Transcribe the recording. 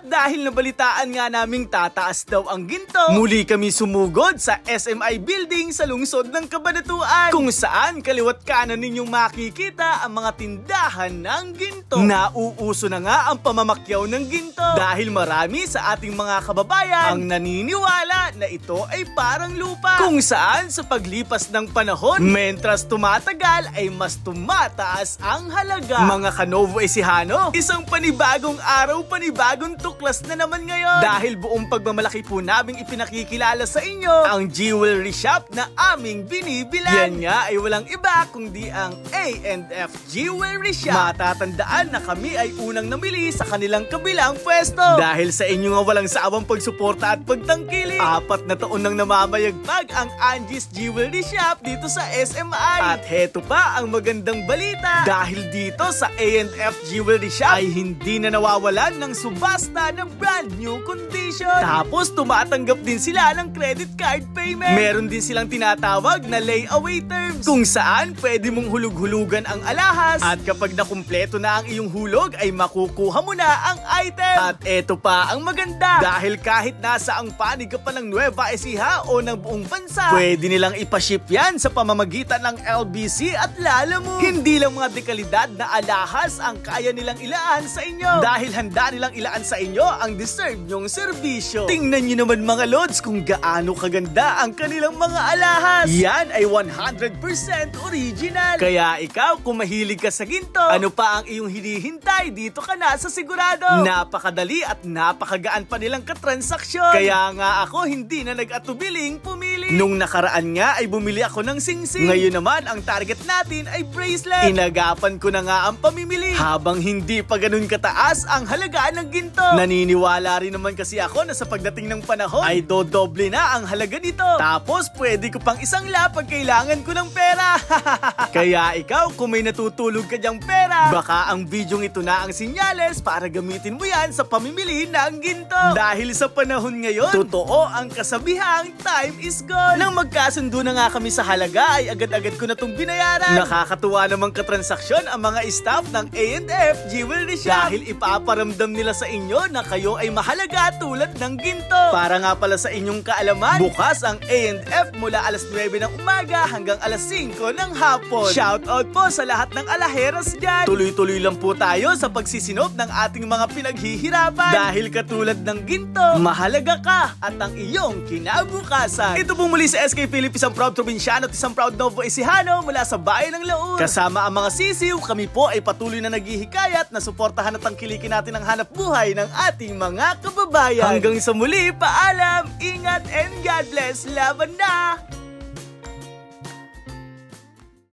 At dahil nabalitaan nga naming tataas daw ang ginto, muli kami sumugod sa SMI Building sa lungsod ng Kabanatuan kung saan kaliwat kanan ninyong makikita ang mga tindahan ng ginto. Nauuso na nga ang pamamakyaw ng ginto dahil marami sa ating mga kababayan ang naniniwala na ito ay parang lupa kung saan sa paglipas ng panahon, mentras tumatagal ay mas tumataas ang halaga. Mga kanovo esihano, isang panibagong araw, panibagong tuklas na naman ngayon. Dahil buong pagmamalaki po naming ipinakikilala sa inyo ang jewelry shop na aming binibilan. Yan nga ay walang iba kundi ang A&F Jewelry Shop. Matatandaan na kami ay unang namili sa kanilang kabilang pwesto. Dahil sa inyo nga walang saawang pagsuporta at pagtangkili, apat na taon nang namamayagpag ang Angie's Jewelry Shop dito sa SMI. At heto pa ang magandang balita. Dahil dito sa A&F Jewelry Shop ay hindi na nawawalan ng subasta na brand new condition. Tapos tumatanggap din sila ng credit card payment. Meron din silang tinatawag na layaway terms kung saan pwede mong hulug-hulugan ang alahas at kapag nakumpleto na ang iyong hulog ay makukuha mo na ang item. At eto pa ang maganda dahil kahit nasa ang panig ka pa ng Nueva Ecija o ng buong bansa, pwede nilang ipaship yan sa pamamagitan ng LBC at Lalamove. Hindi lang mga dekalidad na alahas ang kaya nilang ilaan sa inyo dahil handa nilang ilaan sa inyo ang deserve nyong serbisyo. Tingnan nyo naman mga lods kung gaano kaganda ang kanilang mga alahas. Yan ay 100% original. Kaya ikaw, kung mahilig ka sa ginto, ano pa ang iyong hinihintay? Dito ka na sa sigurado. Napakadali at napakagaan pa nilang katransaksyon. Kaya nga ako hindi na nag-atubiling pumili. Nung nakaraan nga ay bumili ako ng singsing. Ngayon naman ang target natin ay bracelet. Inagapan ko na nga ang pamimili. Habang hindi pa ganun kataas ang halaga ng ginto. Naniniwala rin naman kasi ako na sa pagdating ng panahon ay dodoble na ang halaga nito. Tapos pwede ko pang isang la pag kailangan ko ng pera. Kaya ikaw kung may natutulog ka diyang pera, baka ang bidyong ito na ang sinyales para gamitin mo yan sa pamimili ng ginto. Dahil sa panahon ngayon, totoo ang kasabihang time is gold. Nang magkasundo na nga kami sa halaga ay agad-agad ko na itong binayaran. Nakakatuwa namang katransaksyon ang mga staff ng A&F Jewelry Shop. Dahil ipaparamdam nila sa inyo na kayo ay mahalaga tulad ng ginto. Para nga pala sa inyong kaalaman, bukas ang A&F mula alas 9 ng umaga hanggang alas 5 ng hapon. Shoutout po sa lahat ng alaheras dyan. Tuloy-tuloy lang po tayo sa pagsisinop ng ating mga pinaghihirapan. Dahil katulad ng ginto, mahalaga ka at ang iyong kinabukasan. Ito po muli sa SK Philippines, isang proud probinsyano at isang proud Novo Ecijano mula sa bayan ng Laur. Kasama ang mga sisiw, kami po ay patuloy na naghihikayat na suportahan at tangkilikin natin ang hanap buhay ng ating mga kababayan. Hanggang sa muli, paalam, ingat and God bless, laban na!